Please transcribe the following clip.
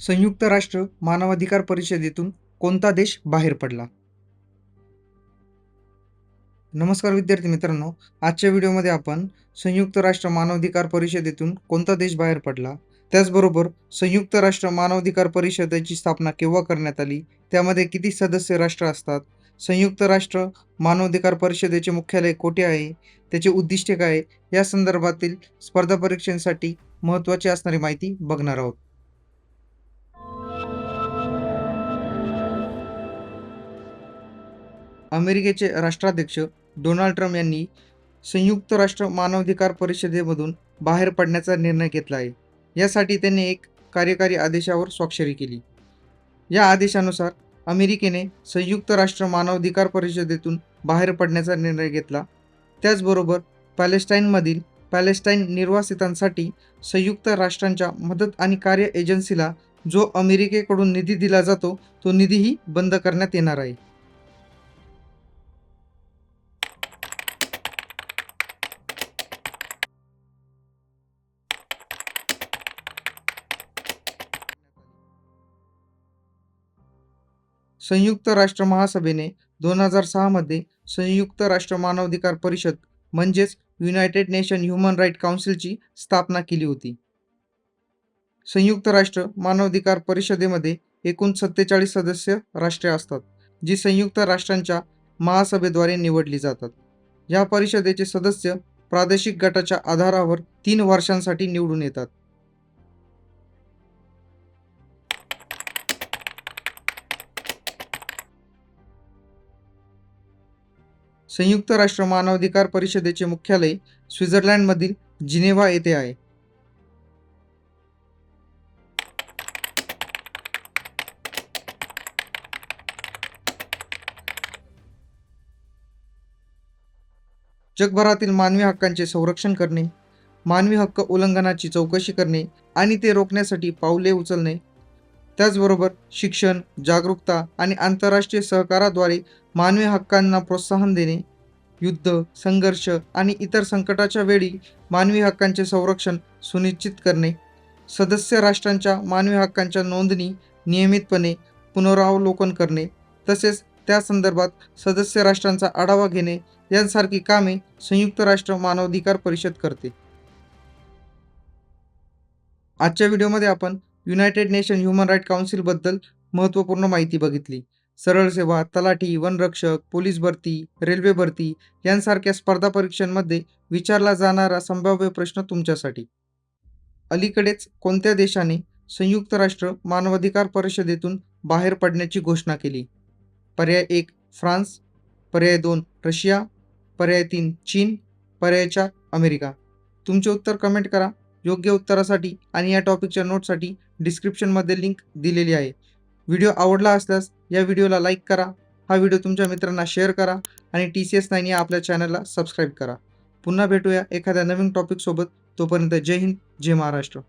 संयुक्त राष्ट्र मानवाधिकार परिषदेतून कोणता देश बाहेर पडला? नमस्कार विद्यार्थी मित्रांनो आजच्या व्हिडिओमध्ये आपण संयुक्त राष्ट्र मानवाधिकार परिषदेतून कोणता देश बाहेर पडला? त्याचबरोबर संयुक्त राष्ट्र मानवाधिकार परिषदेची स्थापना केव्हा करण्यात आली? त्यामध्ये किती सदस्य राष्ट्र असतात? संयुक्त राष्ट्र मानवाधिकार परिषदेचे मुख्यालय कोठे आहे? त्याचे उद्दिष्टे काय? आहे? या संदर्भातील स्पर्धा परीक्षांसाठी महत्त्वाची असणारी माहिती बघणार आहोत. अमेरिकेचे राष्ट्राध्यक्ष डोनाल्ड ट्रम्प यांनी संयुक्त राष्ट्र मानवाधिकार परिषदेमधून बाहेर पडण्याचा निर्णय घेतला आहे. यासाठी त्यांनी एक कार्यकारी आदेशावर स्वाक्षरी केली. या आदेशानुसार अमेरिकेने संयुक्त राष्ट्र मानवाधिकार परिषदेतून बाहेर पडण्याचा निर्णय घेतला. त्याचबरोबर पॅलेस्टाईनमधील पॅलेस्टाईन निर्वासितांसाठी संयुक्त राष्ट्रांच्या मदत आणि कार्य एजन्सीला जो अमेरिकेकडून निधी दिला जातो तो निधीही बंद करण्यात येणार आहे. संयुक्त राष्ट्र महासभेने दोन हजार सहामध्ये संयुक्त राष्ट्र मानवाधिकार परिषद म्हणजेच युनायटेड नेशन ह्युमन राईट काउन्सिलची स्थापना केली होती. संयुक्त राष्ट्र मानवाधिकार परिषदेमध्ये एकूण सत्तेचाळीस सदस्य राष्ट्रे असतात जी संयुक्त राष्ट्रांच्या महासभेद्वारे निवडली जातात. या परिषदेचे सदस्य प्रादेशिक गटाच्या आधारावर तीन वर्षांसाठी निवडून येतात. संयुक्त राष्ट्र मानवाधिकार परिषदेचे मुख्यालय स्वित्झर्लंडमधील जिनेव्हा येथे आहे. जगभरातील मानवी हक्कांचे संरक्षण करणे मानवी हक्क उल्लंघनाची चौकशी करणे आणि ते रोखण्यासाठी पावले उचलणे त्याचबरोबर शिक्षण जागरूकता आणि आंतरराष्ट्रीय सहकाराद्वारे मानवी हक्कांना प्रोत्साहन देणे युद्ध संघर्ष आणि इतर संकटाच्या वेळी मानवी हक्कांचे संरक्षण सुनिश्चित करणे सदस्य राष्ट्रांच्या मानवी हक्कांच्या नोंदणी नियमितपणे पुनरावलोकन करणे तसेच त्या संदर्भात सदस्य राष्ट्रांचा आढावा घेणे यांसारखी कामे संयुक्त राष्ट्र मानवाधिकार परिषद करते. आजच्या व्हिडिओमध्ये आपण युनायटेड नेशन ह्युमन राईट काउन्सिलबद्दल महत्त्वपूर्ण माहिती बघितली. सरळ सेवा तलाठी वनरक्षक पोलीस भरती रेल्वे भरती यांसारख्या स्पर्धा परीक्षांमध्ये विचारला जाणारा संभाव्य प्रश्न तुमच्यासाठी. अलीकडेच कोणत्या देशाने संयुक्त राष्ट्र मानवाधिकार परिषदेतून बाहेर पडण्याची घोषणा केली? पर्याय एक फ्रान्स. पर्याय दोन रशिया. पर्याय तीन चीन. पर्याय चार अमेरिका. तुमचे उत्तर कमेंट करा. योग्य उत्तरासाठी आणि या टॉपिकच्या नोटसाठी डिस्क्रिप्शनमध्ये लिंक दिलेली आहे. व्हिडिओ आवडला असल्यास या व्हिडिओला लाईक करा. हा व्हिडिओ तुमच्या मित्रांना शेअर करा आणि टी सी एस नाईन या आपल्या चॅनलला सबस्क्राईब करा. पुन्हा भेटूया एखाद्या नवीन टॉपिकसोबत तोपर्यंत जय हिंद जय महाराष्ट्र.